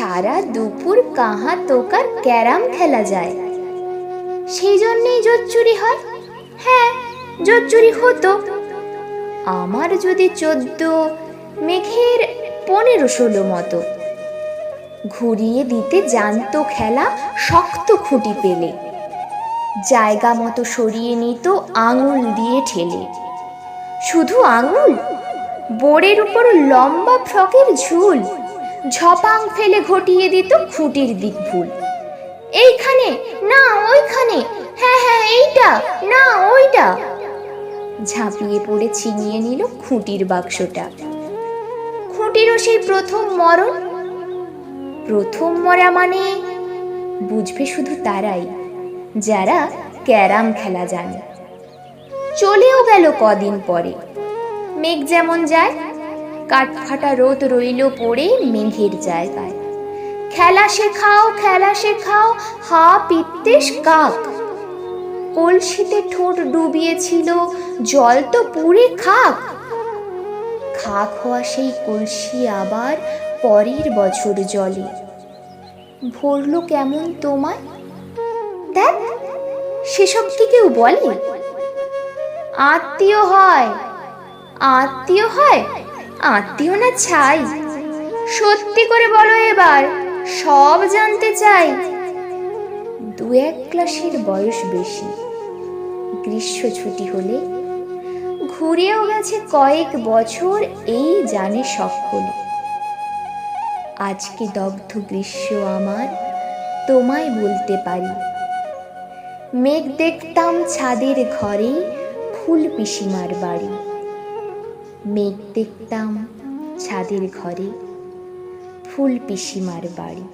সারা দুপুর কাহা তোকার ক্যারাম খেলা যায়। সেই জন্যেই জোচ্চুরি হয়। হ্যাঁ জোচ্চুরি হতো। আমার যদি চোদ্দ, মেঘের পনেরো ষোলো মতো। ঘুরিয়ে দিতে জানতো খেলা শক্ত খুঁটি পেলে। জায়গা মতো সরিয়ে নিত আঙুল দিয়ে ঠেলে। শুধু আঙুল বোর্ডের উপর লম্বা ফ্রকের ঝুল। ঝপাং ফেলে ঘটিয়ে দিত খুঁটির দিক ভুল এইখানে, না, ওইখানে হ্যাঁ হ্যাঁ এইটা, না, ওইটা। ঝাঁপিয়ে পড়ে ছিনিয়ে নিল খুঁটির বাক্সটা। খুঁটিরও সেই প্রথম মরণ? প্রথম মরা মানে? বুঝবে শুধু তারাই, যারা ক্যারাম খেলা জানে। চলেও গেল কদিন পরে। মেঘ যেমন যায় কাঠফাটা রোদ রইল পড়ে মেঘের জায়গায়। খেলা শেখাও খেলা শেখাও, হা পিত্তেশ কাক। কলসিতে ঠোঁট ডুবিয়েছিল, জল তো পুরে খাক। খাক হওয়া সেই কলসি আবার পরের বছর জলে। ভরল কেমন তোমায়? দেখ, সেসব কি কেউ বলে? আত্মীয় হয় আত্মীয় হয়? আত্মীয় না ছাই? সত্যি করে বলো এবার, সব জানতে চাই। দু এক ক্লাসের বয়স বেশি। গ্রীষ্ম ছুটি হলে ঘুরেও গেছে কয়েক বছর, এই জানে সকলে। আজকে দগ্ধ গ্রীষ্ম আমার, তোমায় বলতে পারি। মেঘ দেখতাম ছাদের ঘরে ফুল পিসিমার বাড়ি। মেঘ দেখতাম ছাদের ঘরে ফুল পিসিমার বাড়ি।